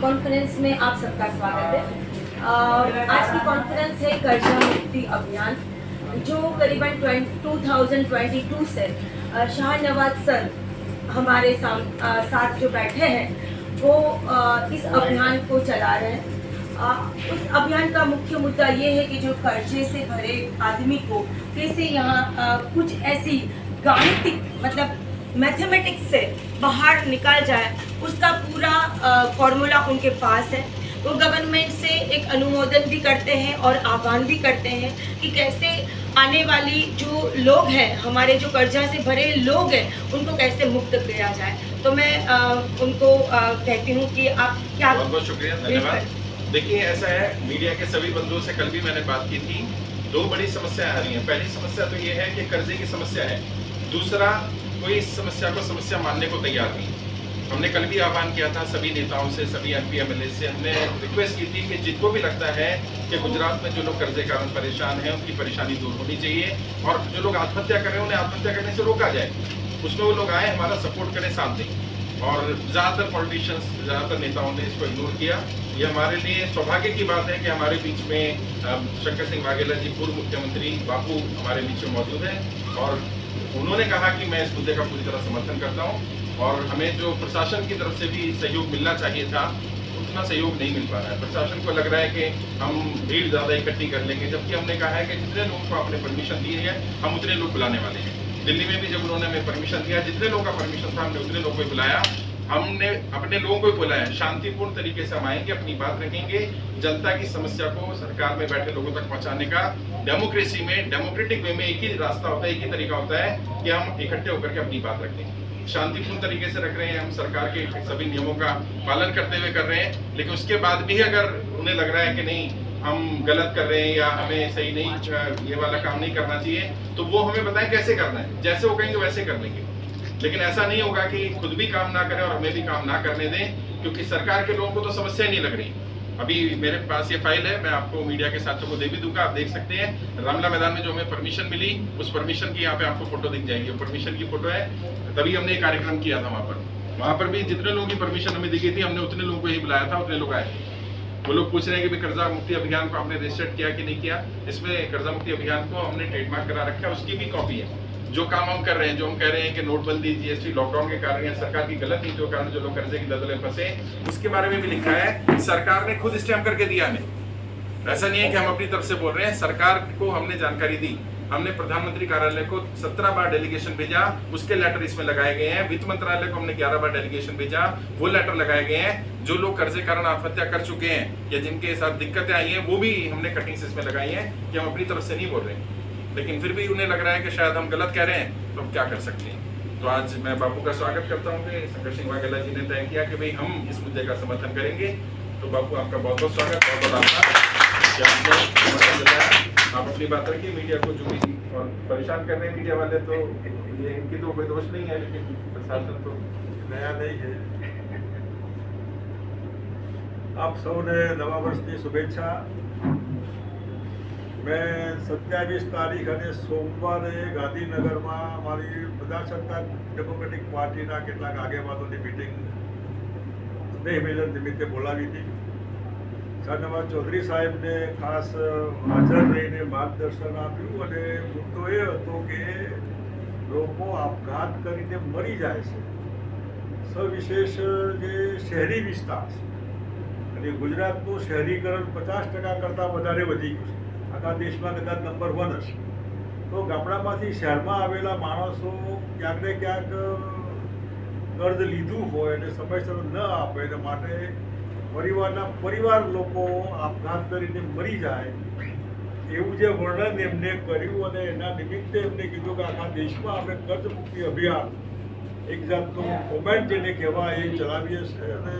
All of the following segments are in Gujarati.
कॉन्फ्रेंस में आप सबका स्वागत है। आज की कॉन्फ्रेंस है कर्जा मुक्ति अभियान, जो करीबन 2022 से शाहनवाज सर हमारे साथ जो बैठे हैं, वो इस अभियान को चला रहे हैं। उस अभियान का मुख्य मुद्दा ये है कि जो कर्जे से भरे आदमी को कैसे यहाँ कुछ ऐसी गाणितिक मतलब मैथमेटिक्स से बाहर निकाल जाए उसका पूरा फॉर्मूला उनके पास है। वो गवर्नमेंट से एक अनुमोदन भी करते हैं और आह्वान भी करते हैं कि कैसे आने वाली जो लोग हैं हमारे जो कर्जा से भरे लोग हैं उनको कैसे मुक्त किया जाए। तो मैं अ, उनको अ, कहती हूँ कि आप क्या बहुत बहुत शुक्रिया धन्यवाद। देखिए ऐसा है मीडिया के सभी बंधुओं से कल भी मैंने बात की थी। दो बड़ी समस्या आ रही है। पहली समस्या तो ये है कि कर्जे की समस्या है। दूसरा कोई इस समस्या को समस्या मानने को तैयार नहीं। हमने कल भी आह्वान किया था सभी नेताओं से, सभी एम पी से, हमने रिक्वेस्ट की थी कि जिनको भी लगता है कि गुजरात में जो लोग कर्जे कारण परेशान हैं, उनकी परेशानी दूर होनी चाहिए और जो लोग आत्महत्या कर रहे हैं, उन्हें आत्महत्या करने से रोका जाए। उसमें वो लोग आए, हमारा सपोर्ट करें साथ दें। और ज़्यादातर पॉलिटिशियंस ज़्यादातर नेताओं ने इसको इग्नोर किया। ये हमारे लिए सौभाग्य की बात है कि हमारे बीच में शंकर सिंह वाघेला जी पूर्व मुख्यमंत्री, बापू हमारे बीच में मौजूद हैं और उन्होंने कहा कि मैं इस मुद्दे का पूरी तरह समर्थन करता हूँ और हमें जो प्रशासन की तरफ़ से भी सहयोग मिलना चाहिए था, उतना सहयोग नहीं मिल पा रहा है। प्रशासन को लग रहा है कि हम भीड़ ज़्यादा इकट्ठी कर लेंगे, जबकि हमने कहा है कि जितने लोगों को आपने परमिशन दी है, हम उतने लोग बुलाने वाले हैं। दिल्ली में भी जब उन्होंने हमें परमिशन दिया, जितने लोगों का परमिशन था, हमने उतने लोगों को बुलाया। हमने अपने लोगों को ही बुलाया शांतिपूर्ण तरीके से हम आएँगे, अपनी बात रखेंगे, जनता की समस्या को सरकार में बैठे लोगों तक पहुँचाने का। डेमोक्रेसी में डेमोक्रेटिक वे में एक ही रास्ता होता है, एक ही तरीका होता है कि हम इकट्ठे होकर के अपनी बात रखें। शांतिपूर्ण तरीके से रख रहे हैं हम, सरकार के सभी नियमों का पालन करते हुए कर रहे हैं, लेकिन उसके बाद भी अगर उन्हें लग रहा है कि नहीं, हम गलत कर रहे हैं या हमें सही नहीं ये वाला काम नहीं करना चाहिए तो वो हमें बताएँ कैसे करना है। जैसे वो कहेंगे, वैसे कर लेंगे। लेकिन ऐसा नहीं होगा कि खुद भी काम ना करें और हमें भी काम ना करने दें, क्योंकि सरकार के लोगों को तो समस्या नहीं लग रही। अभी मेरे पास ये फ़ाइल है, मैं आपको मीडिया के साथियों को दे भी दूँगा, आप देख सकते हैं। रामला मैदान में जो हमें परमिशन मिली, उस परमिशन की यहाँ पे आपको फ़ोटो दिख जाएगी। परमिशन की फ़ोटो है, तभी हमने ये कार्यक्रम किया था वहाँ पर। वहाँ पर भी जितने लोगों की परमिशन हमें दी गई थी, हमने उतने लोगों को ही बुलाया था, उतने लोग आए। वो लोग पूछ रहे हैं कि कर्जा मुक्ति अभियान को आपने रजिस्टर्ड किया कि नहीं किया? इसमें कर्जा मुक्ति अभियान को हमने ट्रेडमार्क करा रखा है, उसकी भी कॉपी है। जो काम हम कर रहे हैं, जो हम कह रहे हैं कि नोटबंदी जीएसटी लॉकडाउन के कारण या सरकार की गलत नीतियों के कारण जो लोग कर्जे की दलदल में फंसे उसके बारे में भी लिखा है, सरकार ने खुद स्टैम्प करके दिया हमें। ऐसा नहीं है कि हम अपनी तरफ़ से बोल रहे हैं, सरकार को हमने जानकारी दी। हमने प्रधानमंत्री कार्यालय को 17 बार डेलीगेशन भेजा, उसके लेटर इसमें लगाए गए हैं। वित्त मंत्रालय को हमने 11 बार डेलीगेशन भेजा, वो लेटर लगाए गए हैं। जो लोग कर्जे कारण आत्महत्या कर चुके हैं या जिनके साथ दिक्कतें आई हैं, वो भी हमने कटिंग्स इसमें लगाई हैं कि हम अपनी तरफ़ से नहीं बोल रहे हैं। लेकिन फिर भी उन्हें लग रहा है कि शायद हम गलत कह रहे हैं तो हम क्या कर सकते हैं तो आज मैं बापू का स्वागत करता हूँ कि शंकर सिंह वाघेला जी ने तय किया कि भाई हम इस मुद्दे का समर्थन करेंगे तो बापू आपका बहुत बहुत स्वागत बहुत बहुत आभार कि आपने समर्थन दिलाया आप अपनी बात रखिए मीडिया को जो भी और परेशान कर रहे हैं मीडिया वाले तो ये इनकी तो कोई दोष नहीं है लेकिन प्रशासन तो નયા નહીં છે આપ સૌને નવા વર્ષની શુભેચ્છા મેં સત્યાવીસ તારીખ અને સોમવારે ગાંધીનગરમાં મારી પ્રજાસત્તાક ડેમોક્રેટિક પાર્ટીના કેટલાક આગેવાનોની મિટિંગ સ્નેહ મિલન નિમિત્તે બોલાવી હતી. શાહનવાજ ચૌધરી સાહેબને ખાસ હાજર રહીને માર્ગદર્શન આપ્યું અને મુદ્દો એ હતો કે લોકો આપઘાત કરીને મરી જાય છે. સવિશેષ જે શહેરી વિસ્તાર છે, અને ગુજરાતનું શહેરીકરણ પચાસ ટકા કરતાં વધારે વધી ગયું છે. આખા દેશમાં કદાચ નંબર વન હશે તો ગામડામાંથી શહેરમાં આવેલા માણસો ક્યાંક ને ક્યાંક કર્જ લીધું હોય અને સમયસર ન આપે એના માટે પરિવારના પરિવાર લોકો આપઘાત કરીને મરી જાય. એવું જે વર્ણન એમને કર્યું અને એના નિમિત્તે એમને કીધું કે આખા દેશમાં આપણે કર્જ મુક્તિ અભિયાન એક જાતનું કોમેન્ટ જેને કહેવાય, એ ચલાવીએ છીએ અને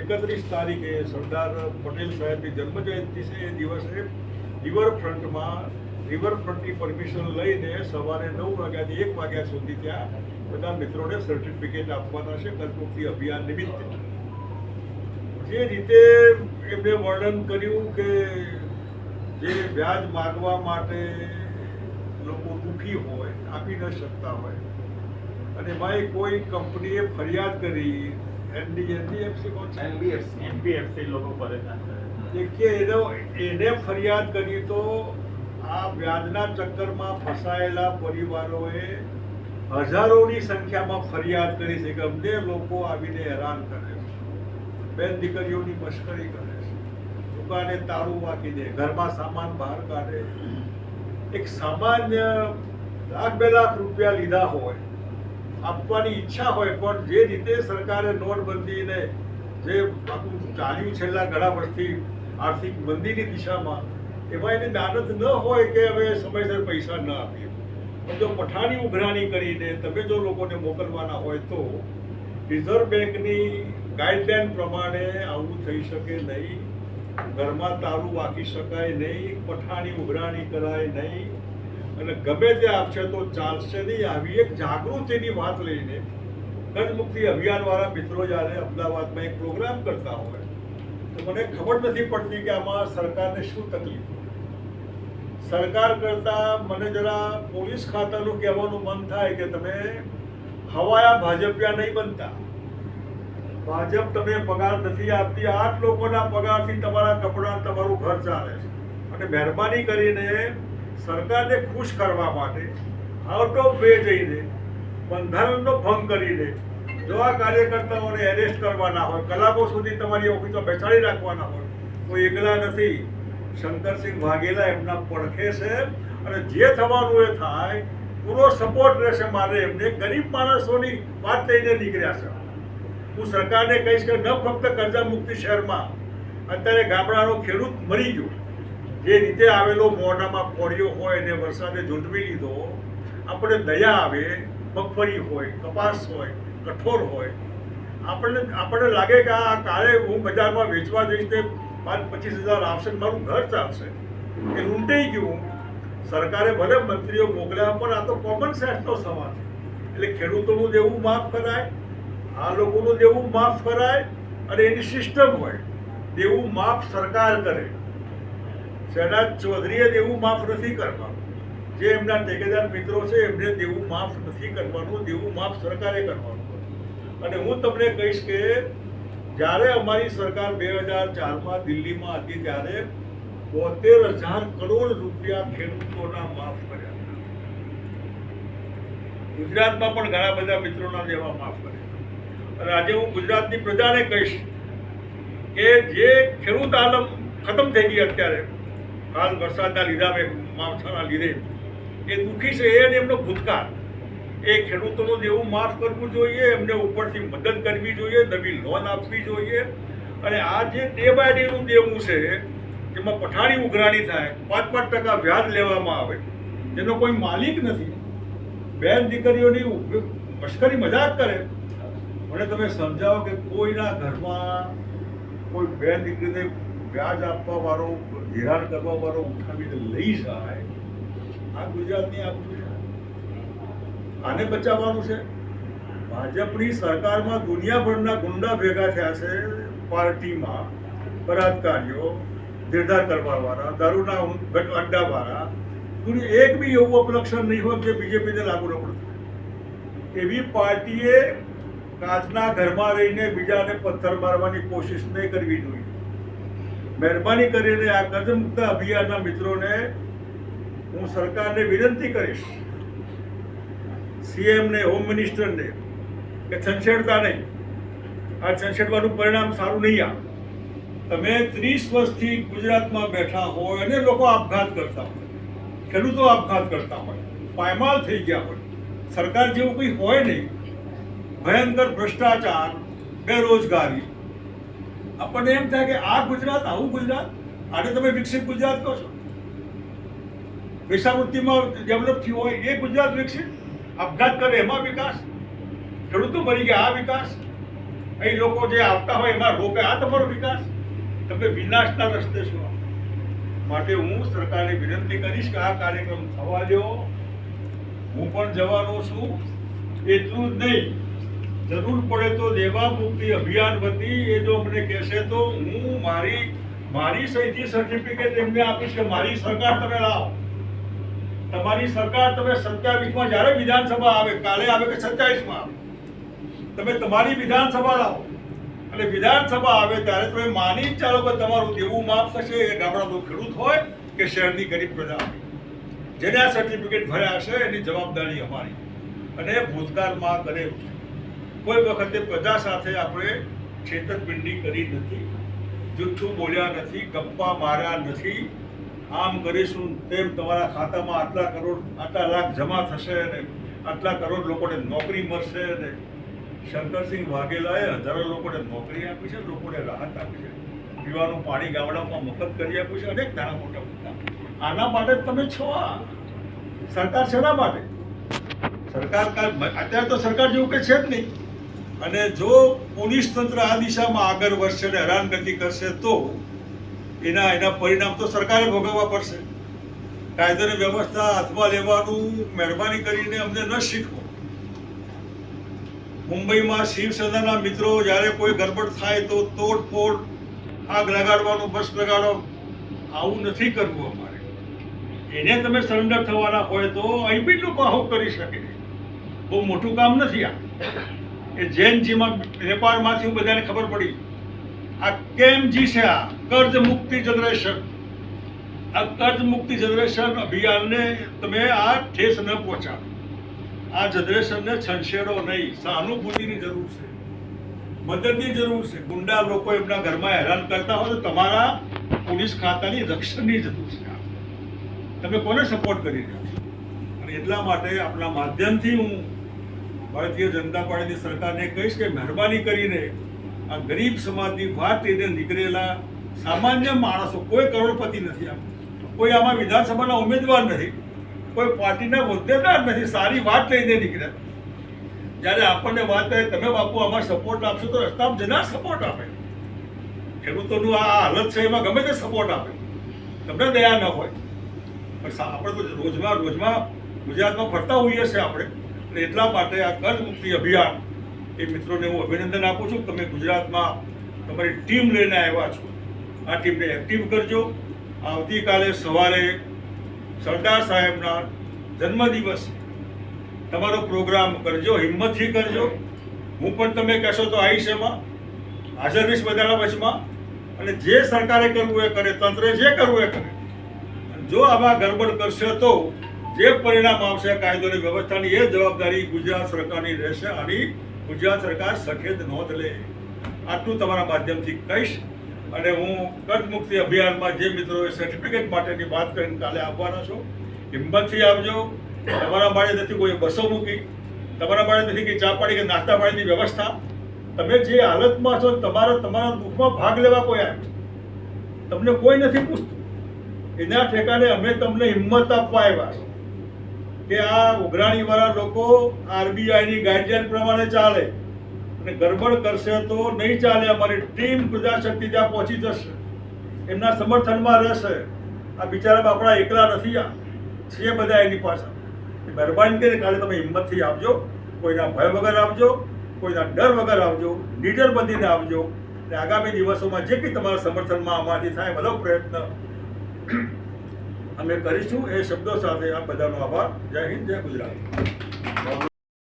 એકત્રીસ તારીખે સરદાર પટેલ સાહેબની જન્મજયંતિ છે એ દિવસે રિવરફ્રન્ટમાં રિવરફ્રન્ટની પરમિશન લઈને સવારે નવ વાગ્યાથી એક વાગ્યા સુધી ત્યાં બધા મિત્રોને સર્ટિફિકેટ આપવાના છે કર્જમુક્તિ અભિયાન નિમિત્તે. જે રીતે એમને વર્ણન કર્યું કે જે વ્યાજ માગવા માટે લોકો દુઃખી હોય, આપી ન શકતા હોય, અને ભાઈ કોઈ કંપનીએ ફરિયાદ કરી એનડીએફસી કોણ એનબીએફસી એનપીએફસી લોકો પરેશાન કરે દેખીએ, એનો, એને ફરિયાદ કરી તો આ વ્યાજના ચક્કરમાં ફસાયેલા પરિવારોએ હજારોની સંખ્યામાં ફરિયાદ કરી છે કે અમને લોકો આવીને હેરાન કરે છે. બેન દીકરીઓની મશ્કરી કરે છે. દુકાને તાળું વાંકી દે, ઘરમાં સામાન બહાર કાઢે. એક સામાન્ય લાખ બે લાખ રૂપિયા લીધા હોય, આપવાની ઈચ્છા હોય, પણ જે રીતે સરકારે નોટબંધીને જે આખું ચાલ્યું છેલ્લા ઘણા વર્ષથી આર્થિક મંદીની દિશામાં એમાં એને દાનત ન હોય કે હવે સમયસર પૈસા ન આપીએ. પણ જો પઠાણી ઉઘરાણી કરીને તમે જો લોકોને મોકલવાના હોય તો રિઝર્વ બેંકની ગાઈડલાઈન પ્રમાણે આવું થઈ શકે નહીં, ઘરમાં તારું વાંકી શકાય નહીં, પઠાણી ઉઘરાણી કરાય નહીં. અને ગમે તે આપશે તો ચાલશે નહીં. આવી એક જાગૃતિની વાત લઈને કર્જમુક્તિ અભિયાનવાળા મિત્રો જ્યારે અમદાવાદમાં એક પ્રોગ્રામ કરતા હોય તો મને ખબર નથી પડતી કે આમાં સરકારને શું તકલીફ સરકાર કરતા મને જરા પોલીસ ખાતાનું કહેવાનું મન થાય કે તમે હવાયા ભાજપિયા નહીં બનતા. ભાજપ તમને પગાર નથી આપતી. આઠ લોકોના પગારથી તમારા કપડાં, તમારું ઘર ચાલે છે. અને મહેરબાની કરીને સરકારને ખુશ કરવા માટે આઉટ ઓફ વે જઈને બંધારણનો ભંગ કરીને જો આ કાર્યકર્તાઓને એરેસ્ટ કરવાના હોય, કલાકો સુધી તમારી ઓફિસો બેસાડી રાખવાના હોય, તો એકલા નથી. શંકરસિંહ વાઘેલા એમના પડખે છે અને જે થવાનું એ થાય, પૂરો સપોર્ટ રહેશે મારે એમને. ગરીબ માણસોની વાત લઈને નીકળ્યા છે. હું સરકારને કહીશ કે ન ફક્ત કરજા મુક્તિ શહેરમાં, અત્યારે ગામડાનો ખેડૂત મરી ગયો. જે રીતે આવેલો મોઢામાં કોળીઓ હોય ને વરસાદે ઝૂંટવી લીધો, આપણે દયા આવે મગફળી હોય, કપાસ હોય કઠોળ હોય. આપણને આપણને લાગે કે આ કાલે હું બજારમાં વેચવા જઈશ તે પાંચ પચીસ હજાર આવશે મારું ઘર ચાલશે. એ લૂંટાઈ ગયું. સરકારે ભલે મંત્રીઓ મોકલ્યા, પણ આ તો કોમન સેન્સનો સવાલ એટલે ખેડૂતોનું દેવું માફ કરાય, આ લોકોનું દેવું માફ કરાય, અને એની સિસ્ટમ હોય. દેવું માફ સરકાર કરે. શહેનાજ ચૌધરીએ દેવું માફ નથી કરવાનું જે એમના ટેકેદાર મિત્રો છે, એમને દેવું માફ નથી કરવાનું, દેવું માફ સરકારે કરવાનું. અને હું તમને કહીશ કે જ્યારે અમારી સરકાર બે હજાર ચારમાં દિલ્હીમાં હતી ત્યારે બોતેર હજાર કરોડ રૂપિયા ખેડૂતોના માફ કર્યા ગુજરાતમાં પણ ઘણા બધા મિત્રોના જેવા માફ કર્યા અને આજે હું ગુજરાતની પ્રજાને કહીશ કે જે ખેડૂત આલમ ખતમ થઈ ગઈ અત્યારે, હાલ વરસાદના લીધા, માવઠાના લીધે, એ દુઃખી છે એ એમનો ભૂતકાળ. એ ખેડૂતોનું દેવું માફ કરવું જોઈએ, એમને ઉપરથી મદદ કરવી જોઈએ, નવી લોન આપવી જોઈએ. અને આ જે ડે બાય ડેનું દેવું છે, જેમાં પઠાણી ઉઘરાણી થાય પાંચ પાંચ ટકા વ્યાજ લેવામાં આવે, જેનો કોઈ માલિક નથી. બેન દીકરીઓની મશ્કરી મજાક કરે. મને તમે સમજાવો કે કોઈના ઘરમાં કોઈ બેન દીકરીને વ્યાજ આપવા વાળો ધિરાણ કરવા વાળો ઉઠાવીને લઈ જાય, આ ગુજરાતની આ આને બચાવવાનું છે? ભાજપની સરકારમાં દુનિયાભરના ગુંડા ભેગા થયા છે પાર્ટીમાં. બળાત્કારીઓ, નિર્ધાર કરવાવાળા, દારૂના અડ્ડાવાળા એક બી એવું અપલક્ષણ નહીં હોય કે બીજેપીને લાગુ ન પડતું એવી પાર્ટીએ કાચના ઘરમાં રહીને બીજાને પથ્થર મારવાની કોશિશ નહીં કરવી જોઈએ. મહેરબાની કરીને આ કર્જમુક્ત અભિયાનના મિત્રોને હું સરકારને વિનંતી કરીશ સીએમને હોમ મિનિસ્ટરને કે છંછેડતા નહીં. આ છંછેડવાનું પરિણામ સારું નહીં આવે. તમે ત્રીસ વર્ષથી ગુજરાતમાં બેઠા હોય અને લોકો આપઘાત કરતા હોય. ખેડૂતો આપઘાત કરતા હોય. પાયમાલ થઈ ગયા હોય. સરકાર જેવું કંઈ હોય નહીં. ભયંકર ભ્રષ્ટાચાર, બેરોજગારી. આપણને એમ થાય કે આ ગુજરાત, આવું ગુજરાત, આને તમે વિકસિત ગુજરાત કહો છો. વેશાવૃત્તિમાં ડેવલપ થયું હોય એ ગુજરાત વિકસિત? આપઘાત કરે એમાં વિકાસ? ખેડૂતો મરી ગયા, આ વિકાસ? અહીં લોકો જે આવતા હોય એમાં રોકે આ તમારો વિકાસ? તમે વિનાશના રસ્તે છો. માટે હું સરકારને વિનંતી કરીશ કે આ કાર્યક્રમ થવા દો. હું પણ જવાનો છું. એટલું જ નહીં. જરૂર પડે તો દેવા મુક્તિ અભિયાન વતી એ જો અમને કહેશે તો હું મારી મારી સહીથી સર્ટિફિકેટ એમને આપીશ કે મારી સરકાર તમે લાવો. તમારી સરકાર તમે સત્યાવીસમાં જ્યારે વિધાનસભા આવે, કાલે આવે કે સત્યાવીસમાં આવે? તમે તમારી વિધાનસભા લાવો. અને વિધાનસભા આવે ત્યારે તમે માની જ ચાલો કે તમારું દેવું માફ થશે, એ ગામડાનો ખેડૂત હોય કે શહેરની ગરીબ પ્રજા હોય. જેને આ સર્ટિફિકેટ ભર્યા છે એની જવાબદારી અમારી. અને ભૂતકાળમાં કરેલું છે. કોઈ વખતે પ્રજા સાથે આપણે છેતરપિંડી કરી નથી જૂઠું બોલ્યા નથી, ગપ્પા માર્યા નથી આમ કરીશું તેમ તમારા ખાતામાં આટલા કરોડ, આટલા લાખ જમા થશે અને આટલા કરોડ લોકોને નોકરી મળશે અને શંકરસિંહ વાઘેલાએ હજારો લોકોને નોકરી આપી છે, લોકોને રાહત આપી છે. પીવાનું પાણી ગામડામાં મફત કરી આપ્યું છે, અનેક નાના મોટા મુદ્દા. આના માટે તમે છો આ. સરકાર શેના માટે? સરકાર અત્યારે તો સરકાર જેવું કે છે જ નહીં. અને જો પોલીસ તંત્ર આ દિશામાં આગળ વધશે અને હેરાનગતિ કરશે તો એના એના પરિણામ તો સરકારે ભોગવવા પડશે. કાયદાની વ્યવસ્થા હાથમાં લેવાનું મહેરબાની કરીને અમને ન શીખવો. મુંબઈમાં શિવસેનાના મિત્રો જ્યારે કોઈ ગરબડ થાય તો તોડફોડ આગ લગાડવાનું બસ લગાડો, આવું નથી કરવું અમારે. એને તમે સરેન્ડર થવાના હોય તો અહીં બી લોકો આવું કરી શકે. બહુ મોટું કામ નથી આ. એ જૈનજીમાં નેપાળમાંથી બધાને ખબર પડી. આ કેમ જી કર્જ મુક્તિ જનરેશન. આ કર્જ મુક્તિ જનરેશન અભિયાનને તમે આ ઠેસ ન પહોંચાડો. આ જનરેશનને છંછેડો નહીં. સહાનુભૂતિની જરૂર છે. મદદની જરૂર છે. ગુંડા લોકો એમના ઘરમાં હેરાન કરતા હોય તો તમારા પોલીસ ખાતાની રક્ષણની જરૂર છે. તમે કોને સપોર્ટ કરી રહ્યા છો? અને એટલા માટે આપણા માધ્યમથી હું ભારતીય જનતા પાર્ટીની સરકારને કહીશ કે મહેરબાની કરીને આ ગરીબ સમાજની વાત એને નીકળેલા સામાન્ય માણસો, કોઈ કરોડપતિ નથી આમ. કોઈ આમાં વિધાનસભાના ઉમેદવાર નથી. કોઈ પાર્ટીના હોદ્દેદાર નથી. સારી વાત લઈને નીકળ્યા. જ્યારે આપણને વાત થાય, તમે બાપુ આમાં સપોર્ટ આપશો તો રસ્તા જનાર સપોર્ટ આપે. ખેડૂતોનું આ હાલત છે, એમાં ગમે તે સપોર્ટ આપે. તમને દયા ન હોય. પણ આપણે તો રોજમાં રોજમાં ગુજરાતમાં ફરતા હોઈએ છીએ આપણે. એટલા માટે આ કર્જ મુક્તિ અભિયાન એ મિત્રોને હું અભિનંદન આપું છું. તમે ગુજરાતમાં તમારી ટીમ લઈને આવ્યા છો. આ ટીમને એક્ટિવ કરજો. આવતીકાલે સવારે સરદાર સાહેબના જન્મદિવસ. તમારો પ્રોગ્રામ કરજો, હિંમતથી કરજો. હું પણ તમે કહેશો તો આવીશ એમાં. હાજર રહીશ બધાના વચમાં. અને જે સરકારે કરવું એ કરે તંત્રે જે કરવું એ કરે. જો આવા ગરબડ કરશે તો જે પરિણામ આવશે કાયદોની વ્યવસ્થાની એ જવાબદારી ગુજરાત સરકારની રહેશે. અને ગુજરાત સરકાર સખેદ નોંધ લે. આટલું તમારા માધ્યમથી કહીશ અને હું મુક્તિ અભિયાનમાં જે મિત્રોએ સર્ટિફિકેટ માટેની વાત કરીને કાલે આવવાના છો, હિંમતથી આવજો. તમારા માટે નથી કોઈ બસો મૂકી, તમારા માટે નથી કે ચા પાણી કે નાસ્તા પાણીની વ્યવસ્થા. તમે જે હાલતમાં છો, તમારા તમારા દુઃખમાં ભાગ લેવા કોઈ આવ્યું તમને કોઈ નથી પૂછતું. એના ઠેકાને અમે તમને હિંમત આપવા આવ્યા છે કે આ ઉઘરાણીવાળા લોકો આરબીઆઈની ગાઈડલાઈન પ્રમાણે ચાલે. અને ગરબડ કરશે તો નહીં ચાલે, અમારી ટીમ પ્રજાશક્તિ ત્યાં પહોંચી જશે. એમના સમર્થનમાં રહેશે. આ બિચારા બાપડા એકલા નથી, આ છે બધા એની પાછળ. મહેરબાની કરીને કાલે તમે હિંમતથી આવજો, કોઈના ભય વગર આવજો, કોઈના ડર વગર આવજો, નીડર બનીને આવજો. અને આગામી દિવસોમાં જે કંઈ તમારા સમર્થનમાં અમારાથી થાય બધો પ્રયત્ન અમે કરીશું એ શબ્દો સાથે આપ બધાનો આભાર. જય હિન્દ, જય ગુજરાત.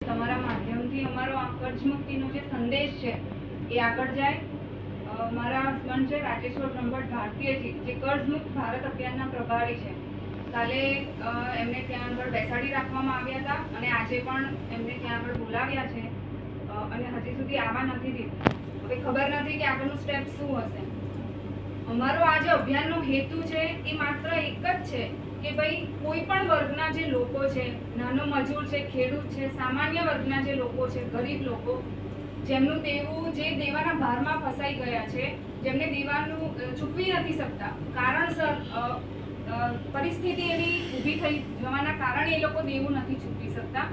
તમારા માધ્યમથી અમારો આ કર્જ મુક્તિનો જે સંદેશ છે, એ આગળ જાય. મારા હસબન્ડ છે, રાજેશ્વર બ્રહ્મભટ્ટ ભારતીયજી, જે કર્જ મુક્ત ભારત અભિયાનના પ્રભારી છે. કાલે એમને ત્યાં આગળ બેસાડી રાખવામાં આવ્યા હતા અને આજે પણ એમને ત્યાં આગળ બોલાવ્યા છે. અને હજી સુધી આવવા નથી દીધું. હવે ખબર નથી કે આગળનું સ્ટેપ શું હશે. અમારો આ જે અભિયાનનો હેતુ છે એ માત્ર એક જ છે કે ભાઈ કોઈ પણ વર્ગના જે લોકો છે, નાનો મજૂર છે, ખેડૂત છે, સામાન્ય વર્ગના જે લોકો છે, ગરીબ લોકો, જેમનું દેવું જે દેવાના ભારમાં ફસાઈ ગયા છે, જેમને દેવાનું ચૂકવી નથી શકતા. કારણસર પરિસ્થિતિ એવી ઊભી થઈ જવાના કારણે એ લોકો દેવું નથી ચૂકવી શકતા.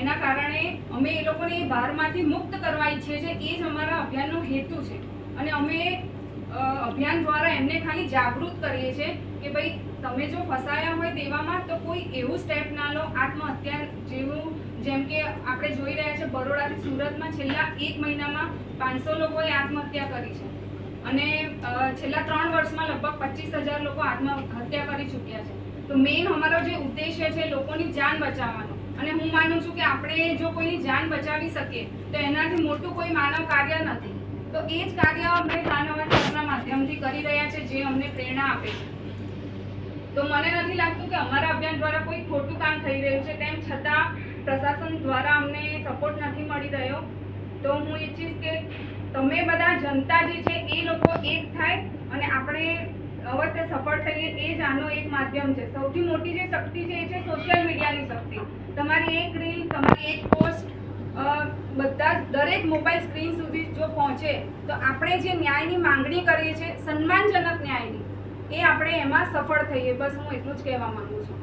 એના કારણે અમે એ લોકોને એ ભારમાંથી મુક્ત કરવા ઈચ્છીએ છીએ, એ જ અમારા અભિયાનનો હેતુ છે. અને અમે અભિયાન દ્વારા એમને ખાલી જાગૃત કરીએ છીએ કે ભાઈ તમે જો ફસાયા હોય દેવામાં તો કોઈ એવું સ્ટેપ ના લો. આત્મહત્યા જેવું જેમ કે આપણે જોઈ રહ્યા છે બરોડાથી સુરતમાં છેલ્લા એક મહિનામાં પાંચસો લોકોએ આત્મહત્યા કરી છે. અને છેલ્લા ત્રણ વર્ષમાં લગભગ પચીસ હજાર લોકો આત્મહત્યા કરી ચૂક્યા છે. તો મેઇન અમારો જે ઉદ્દેશ્ય છે લોકોની જાન બચાવવાનો. અને હું માનું છું કે આપણે જો કોઈની જાન બચાવી શકીએ, તો એનાથી મોટું કોઈ માનવ કાર્ય નથી. તો એ જ કાર્ય અમે સરના માધ્યમથી કરી રહ્યા છે, જે અમને પ્રેરણા આપે છે. તો મને નથી લાગતું કે અમારા અભિયાન દ્વારા કોઈ ખોટું કામ થઈ રહ્યું છે, તેમ છતાં પ્રશાસન દ્વારા અમને સપોર્ટ નથી મળી રહ્યો. તો હું ઈચ્છીશ કે તમે બધા જનતા જે છે, એ લોકો એક થાય અને આપણે અવશ્ય સફળ થઈએ, એ જ આનો એક માધ્યમ છે. સૌથી મોટી જે શક્તિ છે, એ છે સોશિયલ મીડિયાની શક્તિ. તમારી એક રીલ તમારી એક પોસ્ટ બધા જ દરેક મોબાઈલ સ્ક્રીન સુધી જો પહોંચે તો આપણે જે ન્યાયની માંગણી કરીએ છીએ સન્માનજનક ન્યાયની એ આપણે એમાં સફળ થઈએ બસ હું એટલું જ કહેવા માંગુ છું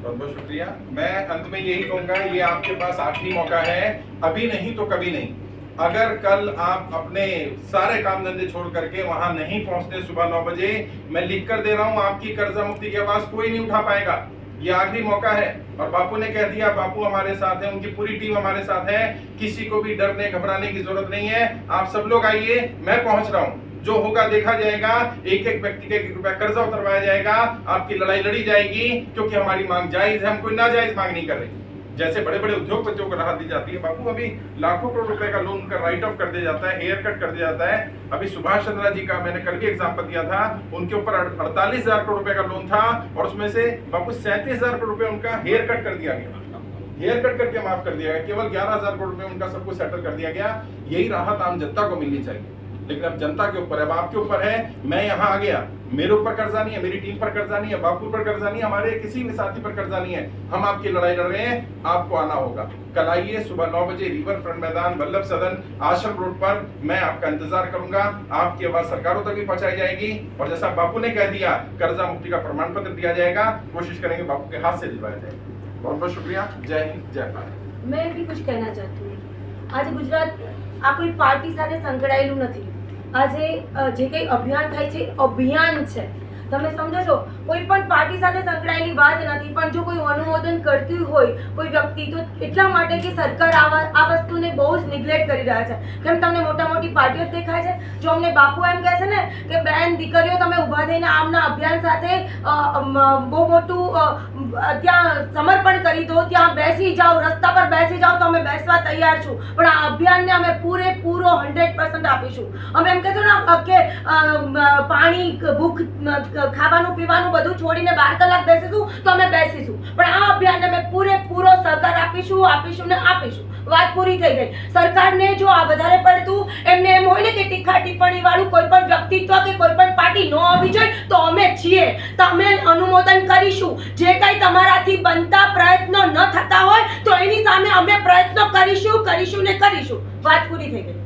बहुत बहुत शुक्रिया मैं अंत में यही कहूंगा ये आपके पास आखिरी मौका है अभी नहीं तो कभी नहीं अगर कल आप अपने सारे काम धंधे छोड़ करके वहां नहीं पहुंचते सुबह नौ बजे मैं लिख कर दे रहा हूं आपकी कर्जा मुक्ति की आवाज कोई नहीं उठा पाएगा ये आखिरी मौका है। और बापू ने कह दिया, बापू हमारे साथ है, उनकी पूरी टीम हमारे साथ है। किसी को भी डरने, घबराने की ज़रूरत नहीं है। आप सब लोग आइए, मैं पहुँच रहा हूँ। जो होगा देखा जाएगा। एक एक व्यक्ति का एक रुपया कर्जा उतरवाया जाएगा। आपकी लड़ाई लड़ी जाएगी, क्योंकि हमारी मांग जायज़ है। हम कोई नाजायज मांग नहीं कर रहे। जैसे बड़े बड़े उद्योगपतियों को राहत दी जाती है। बापू, अभी लाखों करोड़ रुपए का लोन का राइट ऑफ़ कर दिया जाता है हेयर कट कर दिया जाता है। अभी सुभाष चंद्रा जी का मैंने कल भी एग्ज़ाम्पल दिया था, उनके ऊपर अड़तालीस हज़ार करोड़ रुपए का लोन था और उसमें से बापू सैंतीस हज़ार करोड़ रुपए उनका हेयर कट कर दिया गया। हेयर कट करके माफ़ कर दिया गया। केवल ग्यारह हज़ार करोड़ रुपए उनका सबको सेटल कर दिया गया। यही राहत आम जनता को मिलनी चाहिए। लेकिन अब जनता के ऊपर है अब आपके ऊपर है मैं यहाँ आ गया मेरे ऊपर कर्जा नहीं है मेरी टीम पर कर्जा नहीं है बापू पर कर्जा नहीं है हमारे किसी भी साथी पर कर्जा नहीं है हम आपकी लड़ाई लड़ रहे हैं आपको आना होगा कल आइए सुबह नौ बजे रिवर फ्रंट मैदान वल्लभ सदन आश्रम रोड पर मैं आपका इंतजार करूंगा आपकी आवाज सरकारों तक भी पहुंचाई जाएगी और जैसा बापू ने कह दिया कर्जा मुक्ति का प्रमाण पत्र दिया जाएगा कोशिश करेंगे बापू के हाथ से दिलवाया जाएगा बहुत बहुत शुक्रिया जय हिंद जय भारत મેં બી કુછ કહેના ચાહતી હું આજે ગુજરાત આ કોઈ પાર્ટી સાથે સંકળાયેલું નથી આજે જે કંઈ અભિયાન થાય છે અભિયાન છે. તમે સમજો છો, કોઈ પણ પાર્ટી સાથે સંકળાયેલી વાત નથી, પણ જો કોઈ અનુમોદન કરતી હોય, કોઈ વ્યક્તિ, તો એટલા માટે કે સરકાર આ આ વસ્તુને બહુ જ નિગ્લેક્ટ કરી રહ્યા છે. કેમ તમને મોટા મોટી પાર્ટીઓ દેખાય છે? જો અમને બાપુ એમ કહે છે ને કે, બેન, દીકરીઓ, તમે ઊભા થઈને આમના અભિયાન સાથે બહુ મોટું ત્યાં સમર્પણ કરી દો, ત્યાં બેસી જાઓ, રસ્તા પર બેસી જાઓ, તો અમે બેસવા તૈયાર છું. પણ આ અભિયાનને અમે પૂરેપૂરો હંડ્રેડ પર્સન્ટ આપીશું. અમે એમ કહેશું ને, કે પાણી, ભૂખ ખાવાનું, પીવાનું બધું છોડીને બાર કલાક બેસીશું તો અમે બેસીશું. પણ આ અભિયાનને અમે પૂરેપૂરો સહકાર આપીશું આપીશું ને આપીશું. વાત પૂરી થઈ ગઈ. સરકારને જો આ વધારે પડતું એમને એમ હોય ને કે ટીખા ટિપ્પણી વાળું કોઈ પણ વ્યક્તિત્વ કે કોઈ પણ પાર્ટી ન આવી જોઈએ, તો અમે છીએ. તમે અનુમોદન કરીશું. જે કંઈ તમારાથી બનતા પ્રયત્નો ન થતા હોય, તો એની સામે અમે પ્રયત્નો કરીશું કરીશું ને કરીશું. વાત પૂરી થઈ ગઈ.